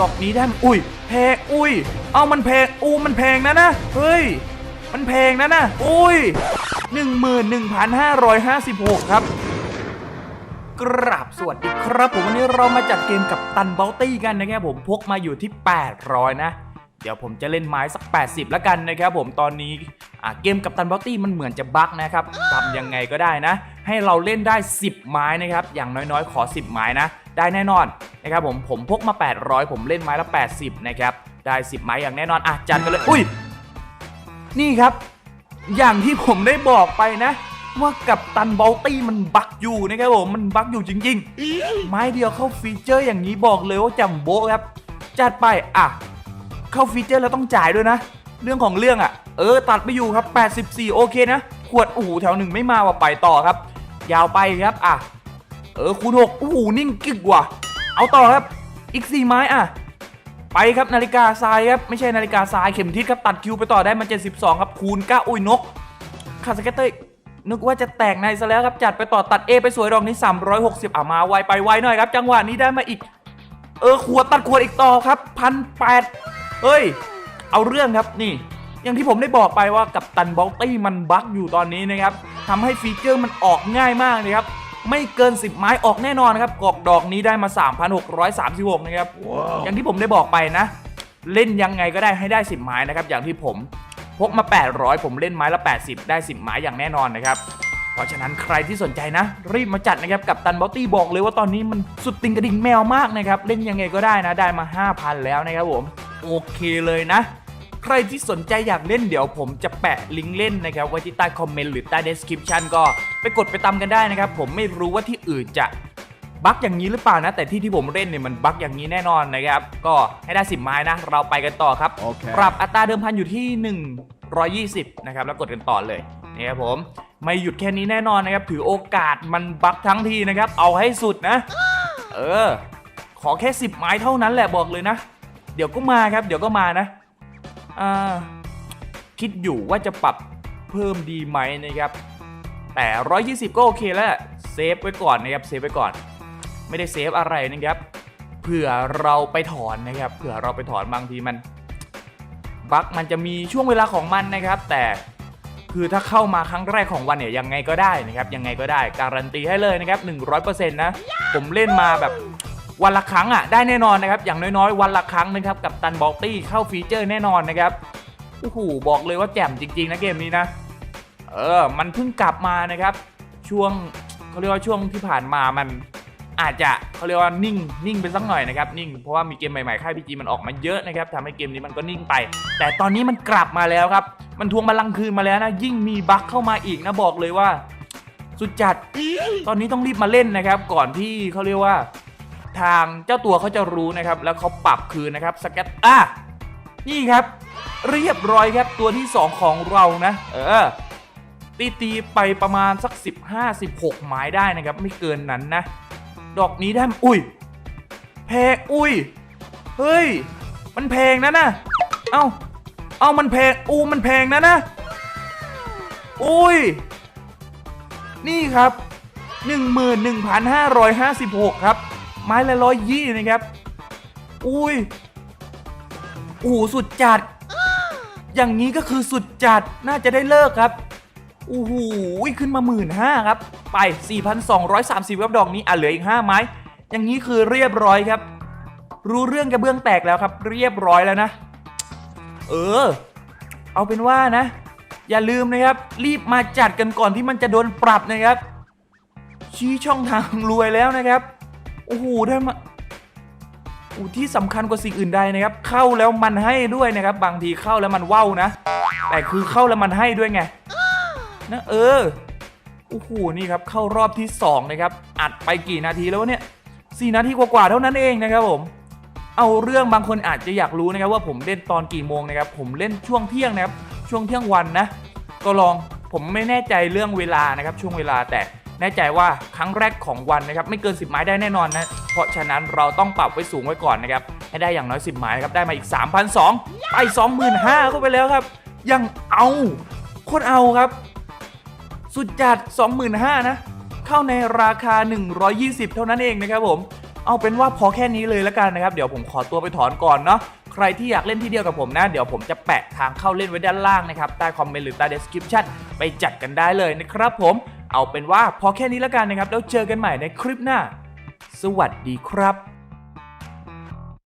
ดอกนี้ได้ไหมอุ้ยแพงอุ้ย เอามันแพงอู้มันแพงนะนะเฮ้ย มันแพงนะนะอุ้ย11,556 ครับกราบสวัสดีครับ ผมวันนี้เรามาจัดเกมกับตันเบลตี้กันนะครับผมพกมาอยู่ที่ 800 นะ เดี๋ยวผมจะเล่นไม้สัก 80 แล้วกันนะครับผมตอนนี้เกมกับตันเบลตี้มันเหมือนจะบั๊กนะครับทำยังไงก็ได้นะ ให้เราเล่นได้ 10 ไม้นะครับอย่างน้อยๆ ขอ 10 ไม้นะ ได้แน่นอนนะครับผมผมพกมา 800 ผมเล่นไม้ละ 80 นะครับ ได้ 10 ไม้อย่างแน่นอน อะ จัดกันเลย อุ้ย นี่ครับ อย่างที่ผมได้บอกไปนะ ว่ากับตันบอลตี้มันบักอยู่นะครับผม มันบักอยู่จริง ๆ ไม้เดียวเข้าฟีเจอร์อย่างนี้บอกเลยว่าจำโบครับ จัดไป อะ เข้าฟีเจอร์แล้วต้องจ่ายด้วยนะ เรื่องของเรื่องอะ เออ ตัดไม่อยู่ครับ 84 โอเคนะ ขวดอ้โหแถวหนึ่งไม่มาว่าไปต่อครับ ยาวไปครับ อะ เออคูณ6โอ้โหนิ่งกึกว่ะ เอาต่อครับ อีก4ไม้อะ ไปครับนาฬิกาทรายครับ ไม่ใช่นาฬิกาทรายเข็มทิศครับตัดคิวไปต่อได้มา72 ครับคูณ9อุ้ยนกขาดสเก็ตเตอร์นึกว่าจะแตกในซะแล้วครับจัดไปต่อตัด A ไปสวยดอกนี้ 360อะมาไวไปไวหน่อยครับ จังหวะนี้ได้มาอีก เออขวดตัดขวดอีกต่อครับพันแปดเฮ้ย เอาเรื่องครับนี่ อย่างที่ผมได้บอกไปว่ากับตันบอลตี้มันบั๊กอยู่ตอนนี้นะครับทำให้ฟีเจอร์มันออกง่ายมากนะครับ ไม่เกิน 10 ไม้ออกแน่นอนนะครับกอกดอกนี้ได้มา 3,636 นะครับอย่างที่ผมได้บอกไปนะ เล่นยังไงก็ได้ให้ได้ 10 ไม้นะครับ อย่างที่ผมพกมา 800 ผมเล่นไม้ละ 80 ได้ 10 ไม้อย่างแน่นอนนะครับ เพราะฉะนั้นใครที่สนใจนะ รีบมาจัดนะครับ กับตันบอตตี้บอกเลยว่าตอนนี้มันสุดติงกระดิ่งแมวมากนะครับ เล่นยังไงก็ได้นะ ได้มา 5,000 แล้วนะครับผม โอเคเลยนะ ใครที่สนใจอยากเล่นเดี๋ยวผมจะแปะลิงก์เล่นนะครับไว้ที่ใต้คอมเมนต์หรือใต้ description ก็ไปกดไปตามกันได้นะครับผมไม่รู้ว่าที่อื่นจะบั๊กอย่างนี้หรือเปล่านะ แต่ที่ที่ผมเล่นเนี่ยมันบั๊กอย่างนี้แน่นอนนะครับ ก็ให้ได้10ไม้นะ เราไปกันต่อครับโอเคปรับอัตราเดิมพันอยู่ที่ 120 นะครับ แล้วกดกันต่อเลยนี่ครับผม ไม่หยุดแค่นี้แน่นอนนะครับ ถือโอกาสมันบั๊กทั้งทีนะครับ เอาให้สุดนะ เออ ขอแค่ 10 ไม้เท่านั้นแหละบอกเลยนะ เดี๋ยวก็มาครับ เดี๋ยวก็มานะอ่า คิดอยู่ว่าจะปรับเพิ่มดีไหมนะครับ แต่ 120 ก็โอเคแล้วเซฟไว้ก่อนนะครับเซฟไว้ก่อน ไม่ได้เซฟอะไรนะครับเผื่อเราไปถอนนะครับเผื่อเราไปถอนบางทีมันบั๊กมันจะมีช่วงเวลาของมันนะครับ แต่คือถ้าเข้ามาครั้งแรกของวันเนี่ยยังไงก็ได้นะครับยังไงก็ได้การันตีให้เลยนะครับ100%นะผมเล่นมาแบบ วันละครั้งอะได้แน่นอนนะครับอย่างน้อยๆ วันละครั้งนะครับกับตันบอลตี้เข้าฟีเจอร์แน่นอนนะครับโอ้โหบอกเลยว่าแจ่มจริงๆนะเกมนี้นะ เออ มันเพิ่งกลับมานะครับ ช่วงเขาเรียกว่าช่วงที่ผ่านมามันอาจจะเขาเรียกว่านิ่งนิ่งไปสักหน่อยนะครับนิ่งเพราะว่ามีเกมใหม่ๆค่ายพีจีมันออกมาเยอะนะครับทำให้เกมนี้มันก็นิ่งไป แต่ตอนนี้มันกลับมาแล้วครับ มันทวงบัลลังก์คืนมาแล้วนะยิ่งมีบั๊กเข้ามาอีกนะบอกเลยว่า สุดจัดตอนนี้ต้องรีบมาเล่นนะครับ ก่อนที่เขาเรียกว่า ทางเจ้าตัวเขาจะรู้นะครับ แล้วเขาปรับคืนนะครับสเก็ตอะนี่ครับ เรียบร้อยครับตัวที่ 2 ของเรานะ เออตีตีไปประมาณสัก 15-16ไม้ได้นะครับ ไม่เกินนั้นนะ ดอกนี้ได้มอุ้ยแพงอุ้ยเฮ้ย มันแพงนะนะเอ้าเอามันแพงอูมันแพงนะนะอุ้ย นี่ครับ 11,556 ครับ ไม้ละร้อยยี่นะครับ อุ้ยโอ้โหสุดจัด อย่างนี้ก็คือสุดจัดน่าจะได้เลิกครับโอ้โหขึ้นมาหมื่นห้าครับ ไป 4,230ครับดอกนี้อะเหลืออีก 5 ไม้ อย่างนี้คือเรียบร้อยครับ รู้เรื่องกระเบื้องแตกแล้วครับ เรียบร้อยแล้วนะ เออ เอาเป็นว่านะ อย่าลืมนะครับ รีบมาจัดกันก่อนที่มันจะโดนปรับนะครับ ชี้ช่องทางรวยแล้วนะครับ โอ้โหได้มาโอ้ที่สำคัญกว่าสิ่งอื่นใดนะครับ เข้าแล้วมันให้ด้วยนะครับ บางทีเข้าแล้วมันว่าวนะ แต่คือเข้าแล้วมันให้ด้วยไงนะเออโอ้โหนี่ครับเข้ารอบที่2นะครับอัดไปกี่นาทีแล้วเนี่ยสี่นาทีกว่าๆเท่านั้นเองนะครับผม เอาเรื่องบางคนอาจจะอยากรู้นะครับว่าผมเล่นตอนกี่โมงนะครับ ผมเล่นช่วงเที่ยงนะครับ ช่วงเที่ยงวันนะ ก็ลองผมไม่แน่ใจเรื่องเวลานะครับ ช่วงเวลาแต่ แน่ใจว่าครั้งแรกของวันนะครับไม่เกิน 10 ไม้ได้แน่นอนนะ เพราะฉะนั้นเราต้องปรับไว้สูงไว้ก่อนนะครับให้ได้อย่างน้อย 10 ไม้นะครับได้มาอีก 3 2 0 0ไป 25,000เข้าไปแล้วครับ ยังเอาคนเอาครับ สุดจัด 25,000นะเข้าในราคา 120 เท่านั้นเองนะครับผมเอาเป็นว่าพอแค่นี้เลยแล้วกันนะครับ เดี๋ยวผมขอตัวไปถอนก่อนเนาะใครที่อยากเล่นที่เดียวกับผมนะ เดี๋ยวผมจะแปะทางเข้าเล่นไว้ด้านล่างนะครับ ใต้คอมเมนต์หรือใต้เดสคริปชั o n ไปจัดกันได้เลยนะครับผม เอาเป็นว่าพอแค่นี้แล้วกันนะครับ แล้วเจอกันใหม่ในคลิปหน้า สวัสดีครับ